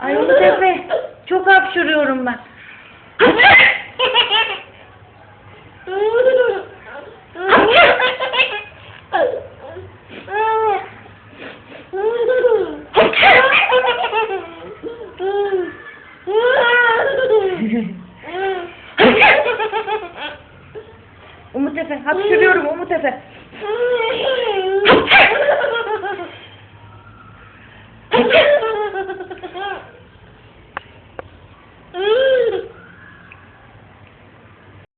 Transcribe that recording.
Ay Umut Efe çok hapşırıyorum ben. Umut Efe hapşırıyorum Umut Efe.